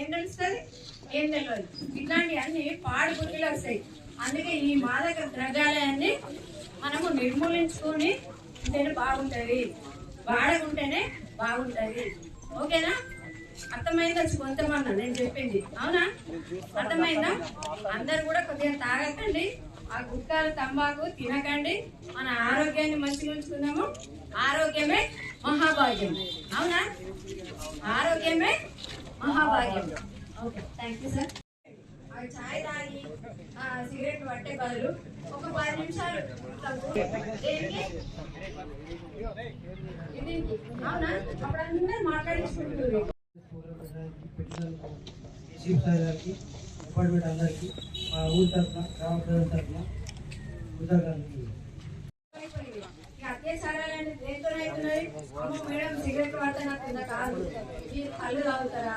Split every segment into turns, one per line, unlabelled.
ఏం తెలుస్తుంది? ఏం తెలియదు ఇట్లాంటి అన్ని పాడు గుర్తులు వస్తాయి. అందుకే ఈ మాదక ద్రవ్యాలయాన్ని మనము నిర్మూలించుకొని ఉంటేనే బాగుంటది. వాడకుంటేనే బాగుంటది. ఓకేనా? అర్థమైందా? కొంతమన్నా నేను చెప్పింది. అవునా? అర్థమైందా? అందరు కూడా కొద్దిగా తాగకండి. ఆ గుట్కాలు తంబాకు తినకండి. మన ఆరోగ్యాన్ని మంచిగా ఉంచుకుందాము. ఆరోగ్యమే మహాభాగ్యం. అవునా? ఆరోగ్యమే మహాభాగ్యం. ఓకే థ్యాంక్ యూ సార్ చాయ్ తాగి సిగరెట్ పట్టే బదులు ఒక పది నిమిషాలు అవునా? అప్పుడు అందరూ మాట్లాడించుకుంటున్నారు
చీఫ్ సార్ గారికి డిపార్ట్మెంట్ అందరికీ మా ఊరి తరఫున గ్రామ ప్రజల తరఫున కృతజ్ఞతలు
అయిపోయింది. ఈ అత్యాచారాలన్నీ ఉన్నాయి అమ్మో మేడం సిగరెట్ వాడితే నాకు ఇంత కాదు. ఈ కళ్ళు తాగుతారా?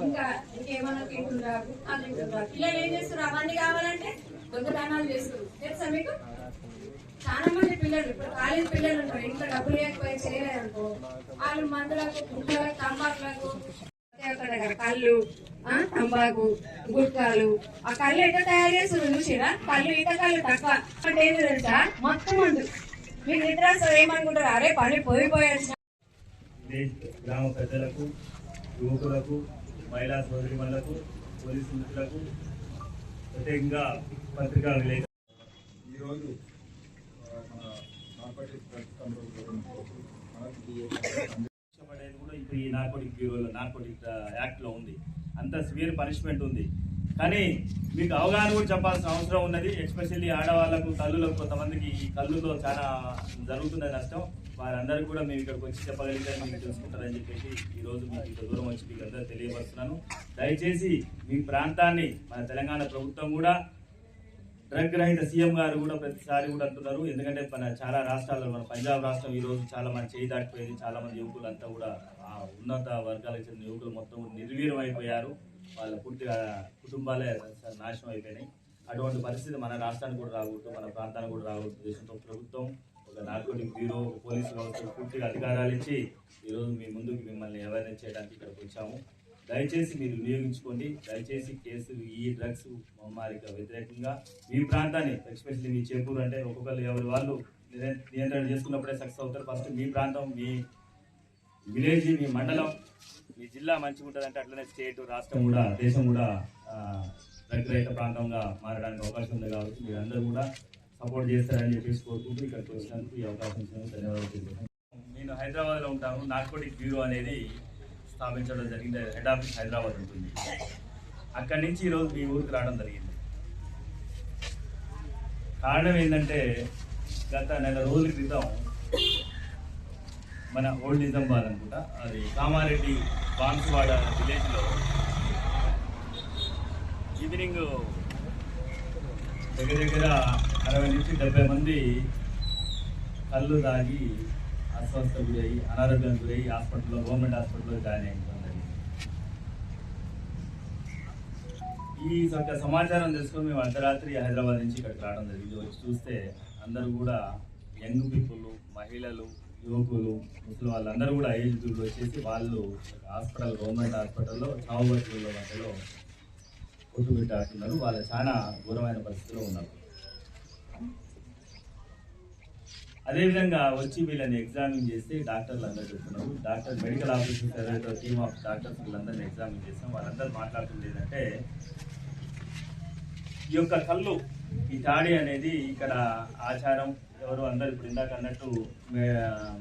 ఇంకా ఇంకేమన్నా తింటుందా? గుట్కాలు తింటుందా? పిల్లలు ఏం చేస్తారు అవన్నీ కావాలంటే దొంగతనాలు చేస్తారు తెలుసా మీకు? చాలా మంది పిల్లలు ఇప్పుడు కాలేజ్ పిల్లలు ఉంటారు ఇంట్లో డబ్బులు లేకపోయి చేయలేదనుకో వాళ్ళు మందులకు గుట్లకు తంబాకులకు కళ్ళు ఆ, తంబాకు గుట్కాలు. ఆ కళ్ళు ఎట్లా తయారు చేస్తారు చూసిరా? కళ్ళు ఈత కళ్ళు తక్కువ. అంటే ఏంటి తెలుసా? మొత్తం మందు. మీకు నిద్ర వస్తుంది ఏమనుకుంటారు? అరే పని పోయిపోయాల్సిన
విలేజ్ గ్రామ పెద్దలకు యువకులకు మహిళా సోదరిమణులకు పోలీసు మిత్రులకు ప్రత్యేకంగా పత్రికా విలేకరు
ఈరోజు మన నార్కోటిక్ డ్రగ్స్ కంట్రోల్
కూడా ఇప్పుడు ఈ నార్కోటిక్ బ్యూరోలో నార్కోటిక్ యాక్ట్లో ఉంది. అంత సివియర్ పనిష్మెంట్ ఉంది. కానీ మీకు అవగాహన కూడా చెప్పాల్సిన అవసరం ఉన్నది ఎస్పెషల్లీ ఆడవాళ్ళకు కళ్ళులకు. కొంతమందికి ఈ కళ్ళులో చాలా జరుగుతున్నది నష్టం. వారందరూ కూడా మేము ఇక్కడికి వచ్చి చెప్పగలిగితే మీరు తెలుసుకుంటారని చెప్పేసి ఈ రోజు మీకు ఇంత దూరం వచ్చి మీకు అందరూ తెలియపరుస్తున్నాను. దయచేసి మీ ప్రాంతాన్ని మన తెలంగాణ ప్రభుత్వం కూడా డ్రగ్ రహిత సీఎం గారు కూడా ప్రతిసారి కూడా అంటున్నారు. ఎందుకంటే మన చాలా రాష్ట్రాల్లో మన పంజాబ్ రాష్ట్రం ఈ రోజు చాలా మంది చేయి దాటిపోయింది. చాలా మంది యువకులు అంతా కూడా ఆ ఉన్నత వర్గాలకు చెందిన యువకులు మొత్తం నిర్వీర్యం అయిపోయారు. వాళ్ళ పూర్తిగా కుటుంబాలే నాశనం అయిపోయినాయి. అటువంటి పరిస్థితి మన రాష్ట్రానికి కూడా రాకూడదు మన ప్రాంతానికి కూడా రాకూడదు. దేశంతో ప్రభుత్వం ఒక నార్కోటిక్ బ్యూరో ఒక పోలీసు వ్యవస్థ పూర్తిగా అధికారాలు ఇచ్చి ఈరోజు మీ ముందుకు మిమ్మల్ని అవేర్నెస్ చేయడానికి ఇక్కడికి వచ్చాము. దయచేసి మీరు వినియోగించుకోండి. దయచేసి కేసు ఈ డ్రగ్స్ మహమ్మారికి వ్యతిరేకంగా మీ ప్రాంతాన్ని ఎక్స్పెషల్లీ మీ చేకూరు అంటే ఒక్కొక్కరు ఎవరి వాళ్ళు నియంత్రణ చేసుకున్నప్పుడే సక్సెస్ అవుతారు. ఫస్ట్ మీ ప్రాంతం మీ విలేజ్ మీ మండలం మీ జిల్లా మంచిగా ఉంటుంది అంటే అట్లనే స్టేట్ రాష్ట్రం కూడా దేశం కూడా డ్రగ్ రహిత ప్రాంతంగా మారడానికి అవకాశం ఉంది కాబట్టి మీరందరూ కూడా సపోర్ట్ చేస్తారని చెప్పేసి కోరుకుంటూ ఇక్కడికి వచ్చినందుకు ఈ అవకాశం ఇచ్చినందుకు ధన్యవాదాలు. నేను హైదరాబాద్లో ఉంటాను. నార్కోటిక్ బ్యూరో అనేది స్థాపించడం జరిగింది. హెడ్ ఆఫీస్ హైదరాబాద్ ఉంటుంది. అక్కడి నుంచి ఈరోజు మీ ఊరికి రావడం జరిగింది. కారణం ఏంటంటే గత నెల రోజుల క్రితం మన ఓల్డ్ నిజామాబాద్ అనుకుంటా అది కామారెడ్డి బాన్సువాడ విలేజ్లో ఈవినింగ్ దగ్గర దగ్గర అరవై నుంచి డెబ్బై మంది కళ్ళు తాగి అస్వస్థ గురై అనారోగ్యం గురై హాస్పిటల్లో గవర్నమెంట్ హాస్పిటల్లో జాయిన్ ఈ యొక్క సమాచారం తెలుసుకొని మేము అర్ధరాత్రి హైదరాబాద్ నుంచి ఇక్కడికి రావడం జరిగింది. వచ్చి చూస్తే అందరూ కూడా యంగ్ పీపుల్ మహిళలు యువకులు ముసలి వాళ్ళందరూ కూడా ఏజ్డ్ వచ్చేసి వాళ్ళు హాస్పిటల్ గవర్నమెంట్ హాస్పిటల్లో చావు బతుకుల మధ్యలో కొట్టుబెట్టాడుతున్నారు వాళ్ళు చాలా ఘోరమైన పరిస్థితిలో ఉన్నారు. అదేవిధంగా వచ్చి వీళ్ళని ఎగ్జామిన్ చేస్తే డాక్టర్లు అందరూ చెప్తున్నారు. డాక్టర్ మెడికల్ ఆఫీసర్ ఎవరైతే టీమ్ ఆఫ్ డాక్టర్స్ వీళ్ళందరినీ ఎగ్జామిన్ చేస్తాం. వాళ్ళందరూ మాట్లాడుతుంది ఏంటంటే ఈ యొక్క కళ్ళు ఈ తాడి అనేది ఇక్కడ ఆచారం ఎవరు అందరు ఇప్పుడు ఇందాక అన్నట్టు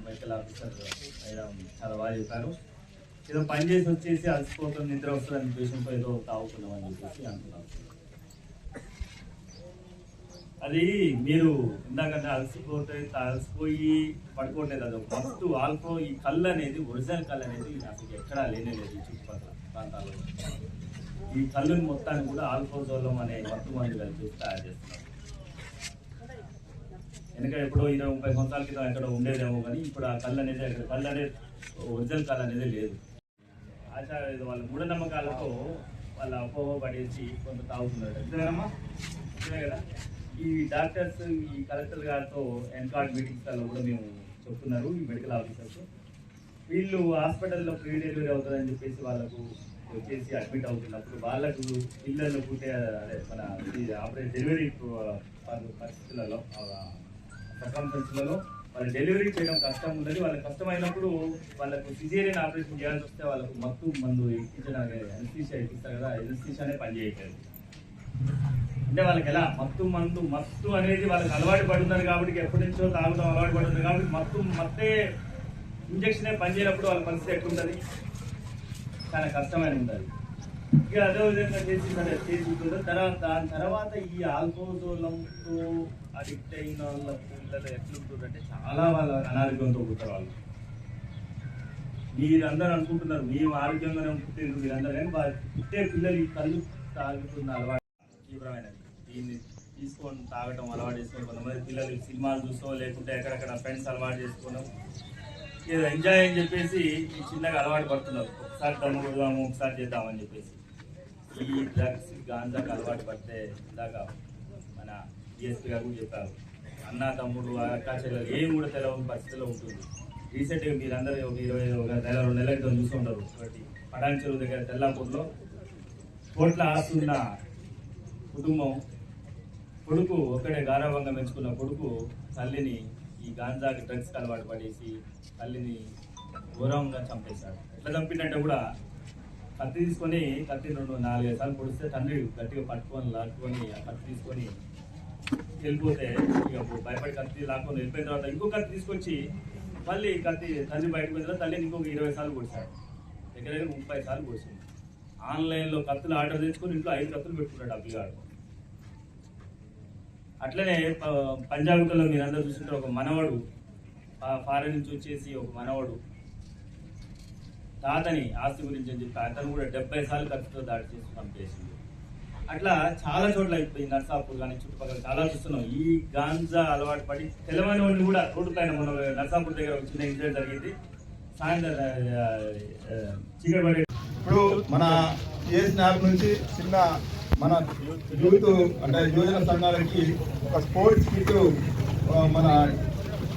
మెడికల్ ఆఫీసర్ మేడం చాలా బాగా చెప్పారు. ఏదో పని చేసి వచ్చేసి అలసిపోతుంది నిద్ర వస్తుంది ఉద్దేశంతో ఏదో తాగుతున్నాం అని చెప్పేసి అంటున్నాం అది మీరు ఇందాకంటే అలసిపోతే అలసిపోయి పడుకోవట్లేదు. అది ఫస్ట్ ఆల్కో ఈ కళ్ళు అనేది ఒరిజినల్ కళ్ళు అనేది అసలు ఎక్కడా లేనే లేదు చుట్టుపక్కల ప్రాంతాల్లో. ఈ కళ్ళుని మొత్తాన్ని కూడా ఆల్కోజోలం అనే మత్తు మందు కలిపి తయారు చేస్తున్నారు. ఎందుకంటే ఎప్పుడో ఇరవై ముప్పై సంవత్సరాల క్రితం అక్కడ ఉండేదేమో కానీ ఇప్పుడు ఆ కళ్ళు అనేది అక్కడ కళ్ళు అనేది ఒరిజినల్ కళ్ళు అనేది లేదు. ఆచార వాళ్ళ మూఢనమ్మకాలతో వాళ్ళ అపోహ పడేసి కొంత తాగుతున్నారు. అంతేనమ్మా అంతే కదా? ఈ డాక్టర్స్ ఈ కలెక్టర్ గారితో ఎన్కార్డ్ మీటింగ్స్లో కూడా మేము చెప్తున్నారు ఈ మెడికల్ ఆఫీసర్స్. వీళ్ళు హాస్పిటల్లో ఫ్రీ డెలివరీ అవుతుందని చెప్పేసి వాళ్ళకు వచ్చేసి అడ్మిట్ అవుతున్నప్పుడు వాళ్ళకు పిల్లలు పుట్టే అదే మన ఆపరేట్ డెలివరీ పరిస్థితులలో సర్కంఫరెన్స్లలో వాళ్ళు డెలివరీ చేయడం కష్టం ఉన్నది వాళ్ళకి కష్టమైనప్పుడు వాళ్ళకు సిజేరియన్ ఆపరేషన్ చేయాల్సి వస్తే వాళ్ళకు మత్తు మందు ఎక్కించడానికి ఎనస్థీషియా ఎక్కిస్తారు కదా ఎనస్థీషియానే పనిచేయట్లేదు అంటే వాళ్ళకి ఎలా? మత్తు మందు మత్తు అనేది వాళ్ళకి అలవాటు పడుతున్నారు కాబట్టి ఎప్పటి నుంచో తాగుతాం అలవాటు పడుతుంది కాబట్టి మత్తు మత్తే ఇంజక్షనే పనిచేయనప్పుడు వాళ్ళ పరిస్థితి ఎట్లుంటుంది? చాలా కష్టమైన ఉంటుంది. ఇక అదే విధంగా చేసి మన చేసి తర్వాత దాని తర్వాత ఈ ఆల్కోజోలంతో అడిక్ట్ అయిన వాళ్ళ పిల్లలు ఎట్లుంటుందంటే చాలా వాళ్ళ అనారోగ్యంతో పుట్టారు వాళ్ళు. మీరందరూ అనుకుంటున్నారు మేము ఆరోగ్యంగానే పుట్టిండ్రు మీరందరూ? కానీ పుట్టే పిల్లలు ఈ కళ్ళు తాగుతున్న అలవాటు తీవ్రమైనది. దీన్ని తీసుకొని తాగటం అలవాటు చేసుకొని కొంతమంది పిల్లలు సినిమాలు చూసో లేకుంటే ఎక్కడెక్కడ ఫ్రెండ్స్ అలవాటు చేసుకోవడం. ఏదో ఎంజాయ్ అని చెప్పేసి ఈ చిన్నగా అలవాటు పడుతున్నారు. ఒకసారి తమ్ముడుదాము ఒకసారి చేద్దామని చెప్పేసి. ఈ డ్రగ్స్ గాంజాకి అలవాటు పడితే ఇందాక మన డిఎస్పీ గారు కూడా చెప్పారు. అన్న తమ్ముడు అక్క చెల్లెలు ఏం కూడా తెలవని పరిస్థితిలో ఉంటుంది. రీసెంట్గా మీరందరూ ఒక ఇరవై ఒక నెల రెండు నెలల క్రితం చూసుకుంటారు ఒకటి పటాన్ చెరువు దగ్గర తెల్లాపూర్లో కోట్ల ఆస్తున్న కుటుంబం కొడుకు ఒక్కడే గారవంగా పెంచుకున్న కొడుకు తల్లిని ఈ గాంజాకి డ్రగ్స్కి అలవాటు పడేసి తల్లిని ఘోరంగా చంపేశాడు. ఎట్లా చంపిండంటే కూడా కత్తి తీసుకొని కత్తి రెండు నాలుగైదు సార్లు పొడిస్తే తండ్రి గట్టిగా పట్టుకొని లాక్కొని ఆ కత్తి తీసుకొని వెళ్ళిపోతే ఇక భయపడి కత్తి లాక్కొని వెళ్ళిపోయిన తర్వాత ఇంకో కత్తి తీసుకొచ్చి మళ్ళీ కత్తి తండ్రి బయటకు పోయిన తర్వాత తల్లిని ఇంకొక ఇరవై సార్లు పొడిచాడు దగ్గర దగ్గర ముప్పై సార్లు పొడిచింది ఆన్లైన్లో కత్తులు ఆర్డర్ తెచ్చుకొని ఇంట్లో ఐదు కత్తులు పెట్టుకున్నాడు ఆ అట్లనే ప- పంజాగుట్టలో మీరు అందరూ చూస్తుంటే ఒక మనవడు ఫారెన్ నుంచి వచ్చేసి ఒక మనవడు తాతని ఆస్తి గురించి అని చెప్పి అతను కూడా డెబ్బై సార్లు ఖర్చుతో దాడి చేసి పంపేసింది అట్లా చాలా చోట్ల అయిపోయింది నర్సాపూర్ కానీ చుట్టుపక్కల చాలా చూస్తున్నాం. ఈ గాంజా అలవాటు పడి తెలంగాణ వాళ్ళు కూడా రోడ్డు పైన మన నర్సాపూర్ దగ్గర చిన్న ఇన్సిడెంట్ జరిగింది. సాయంత్రం చీకటి
ఇప్పుడు మన చేసిన యాప్ నుంచి చిన్న మన యూత్ అంటే యువజన సంఘాలకి ఒక స్పోర్ట్స్ కిట్ మన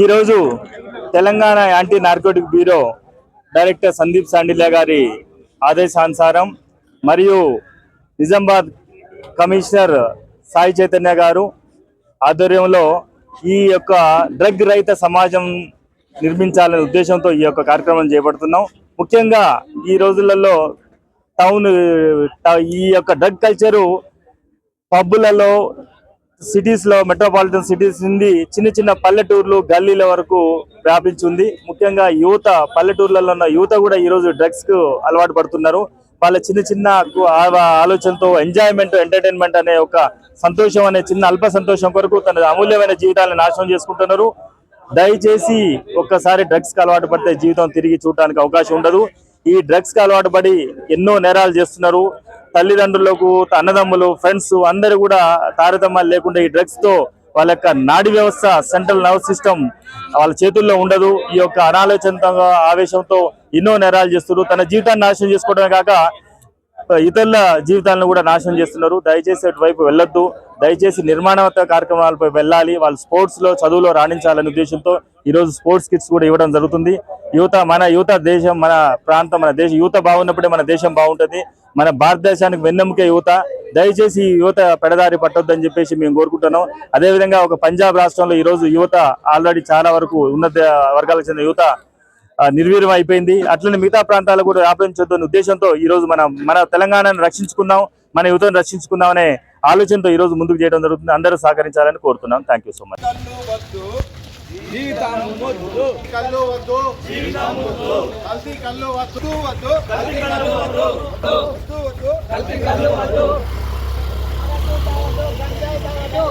ఈరోజు Telangana anti narcotic bureau director Sandeep Sandilya గారి ఆదేశానుసారం మరియు నిజామాబాద్ కమిషనర్ సాయి చైతన్య గారు ఆధ్వర్యంలో ఈ యొక్క డ్రగ్ రహిత సమాజం నిర్మించాలనే ఉద్దేశంతో ఈ యొక్క కార్యక్రమం చేపడుతున్నాం. ముఖ్యంగా ఈ రోజులలో టౌన్ ఈ యొక్క డ్రగ్ కల్చరు పబ్బులలో సిటీస్లో మెట్రోపాలిటన్ సిటీస్ నుండి చిన్న చిన్న పల్లెటూర్లు గల్లీల వరకు వ్యాపించింది. ముఖ్యంగా యువత పల్లెటూర్లలో ఉన్న యువత కూడా ఈ రోజు డ్రగ్స్కు అలవాటు పడుతున్నారు. వాళ్ళ చిన్న చిన్న ఆలోచనతో ఎంజాయ్మెంట్ ఎంటర్టైన్మెంట్ అనే ఒక సంతోషం అనే చిన్న అల్ప సంతోషం కొరకు తన అమూల్యమైన జీవితాలను నాశనం చేసుకుంటున్నారు. దయచేసి ఒక్కసారి డ్రగ్స్కి అలవాటు పడితే జీవితం తిరిగి చూడటానికి అవకాశం ఉండదు. ఈ డ్రగ్స్కి అలవాటు పడి ఎన్నో నేరాలు చేస్తున్నారు. తల్లిదండ్రులకు అన్నదమ్ములు ఫ్రెండ్స్ అందరూ కూడా తారతమ్యాలు లేకుండా ఈ డ్రగ్స్తో వాళ్ళ యొక్క నాడి వ్యవస్థ సెంట్రల్ నర్వ్ సిస్టమ్ వాళ్ళ చేతుల్లో ఉండదు. ఈ యొక్క అనాలోచితంగా ఆవేశంతో ఎన్నో నేరాలు చేస్తున్నారు. తన జీవితాన్ని నాశనం చేసుకోవడమే కాక ఇతరుల జీవితాలను కూడా నాశనం చేస్తున్నారు. దయచేసి అటువైపు వెళ్ళొద్దు. దయచేసి నిర్మాణాత్మక కార్యక్రమాలపై వెళ్ళాలి. వాళ్ళు స్పోర్ట్స్లో చదువులో రాణించాలనే ఉద్దేశంతో ఈరోజు స్పోర్ట్స్ కిట్స్ కూడా ఇవ్వడం జరుగుతుంది. యువత మన యువత దేశం మన ప్రాంతం మన దేశం యువత బాగున్నప్పుడే మన దేశం బాగుంటుంది. మన భారతదేశానికి వెన్నెముక యువత దయచేసి యువత పెడదారి పట్టొద్దని చెప్పేసి మేము కోరుకుంటున్నాం. అదేవిధంగా ఒక పంజాబ్ రాష్ట్రంలో ఈ రోజు యువత ఆల్రెడీ చాలా వరకు ఉన్నత వర్గాలకు చెందిన యువత నిర్వీర్యం అయిపోయింది. అట్లనే మిగతా ప్రాంతాలు కూడా వ్యాపించొద్దని ఉద్దేశంతో ఈ రోజు మన మన తెలంగాణను రక్షించుకుందాం మన యువతను రక్షించుకుందాం అనే ఆలోచనతో ఈరోజు ముందుకు చేయడం జరుగుతుంది. అందరూ సహకరించాలని కోరుతున్నాం. థ్యాంక్ యూ సో మచ్
కళ్ళు వద్దు జీవితం వద్దు కల్తీ కళ్ళు వద్దు వద్దు కల్తీ కళ్ళు వద్దు వద్దు వద్దు కల్తీ కళ్ళు వద్దు గంజాయి తాగొద్దు